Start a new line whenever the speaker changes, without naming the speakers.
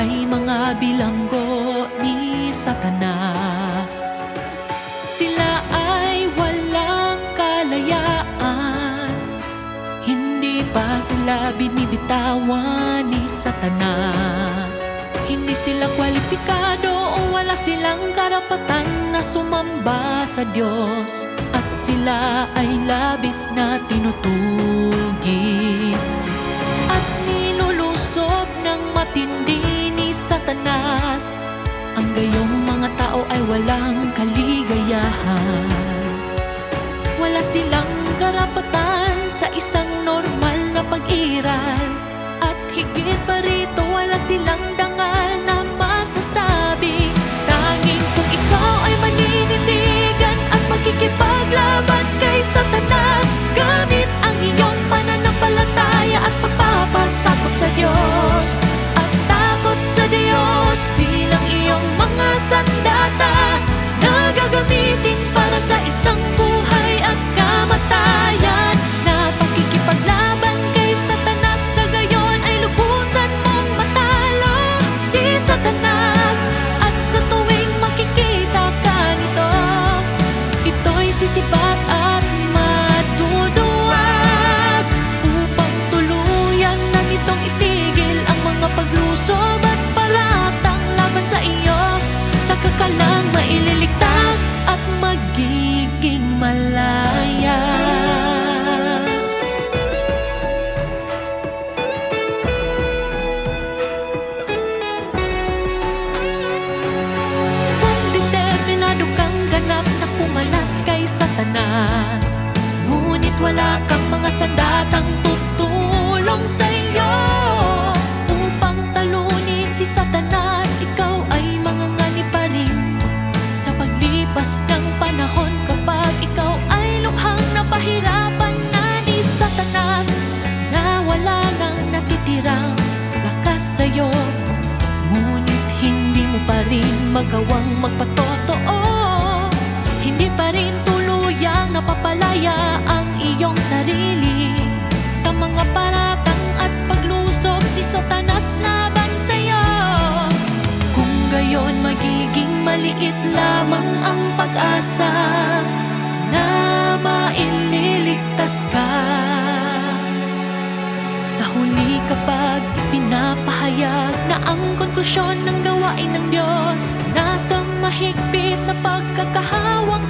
ay mga bilanggo ni Satanas. Sila ay walang kalayaan, hindi pa sila binibitawan ni Satanas. Hindi sila kwalipikado o wala silang karapatan na sumamba sa Diyos At sila ay labis na tinutugis walang kaligayahan. Wala silang karapatan sa isang normal na pag-iral. At higit pa rito wala silang dangal na paglusob at paratang laban sa iyo? Saka ka lang maililigtas at magiging malaya. Kung kang ganap na pumalas kay Satanas Ngunit wala kang mga sandatang tutulong sa rin magawang magpatotoo. Hindi pa rin tuluyang napapalaya ang iyong sarili. Sa mga paratang at paglusob ni Satanas laban sa'yo Kung gayon magiging maliit lamang ang pag-asa. Na ang konklusyon ng gawain ng Diyos. Nasa mahigpit na pagkakahawak